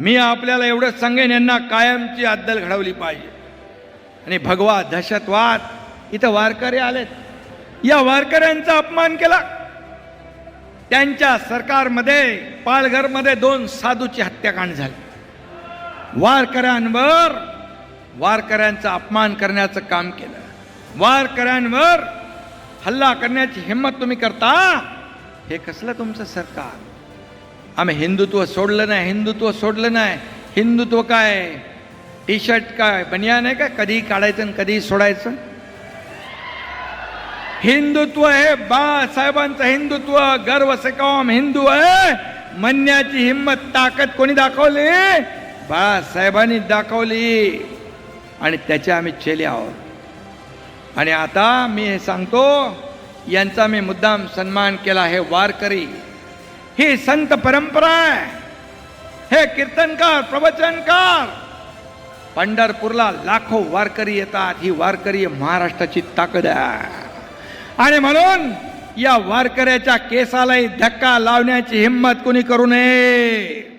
मी आपल्याला एवढंच सांगेन यांना कायमची अद्दल घडवली पाहिजे. आणि भगवा दहशतवाद इथं वारकरी आलेत. या वारकऱ्यांचा अपमान केला. त्यांच्या सरकारमध्ये पालघरमध्ये दोन साधूची हत्याकांड झाली. वारकऱ्यांवर वारकऱ्यांचा अपमान करण्याचं काम केलं. वारकऱ्यांवर हल्ला करण्याची हिंमत तुम्ही करता? हे कसलं तुमचं सरकार? आम्ही हिंदुत्व सोडलं नाही हिंदुत्व सोडलं नाही. हिंदुत्व काय? टी शर्ट काय? बनियान आहे का? कधी काढायचं आणि कधी सोडायचं? हिंदुत्व हे बाळासाहेबांचं हिंदुत्व. गर्व से कौम हिंदू आहे. म्हणण्याची हिंमत ताकद कोणी दाखवली? बाळासाहेबांनी दाखवली. आणि त्याचे आम्ही चेले आहोत. आणि आता मी हे सांगतो यांचा मी मुद्दाम सन्मान केला हे वारकरी. ही संत परंपरा आहे. हे कीर्तनकार प्रवचनकार. पंढरपूरला लाखो वारकरी येतात. ही वारकरी महाराष्ट्राची ताकद आहे. आणि म्हणून या वारकऱ्याच्या केसालाही धक्का लावण्याची हिंमत कोणी करू नये.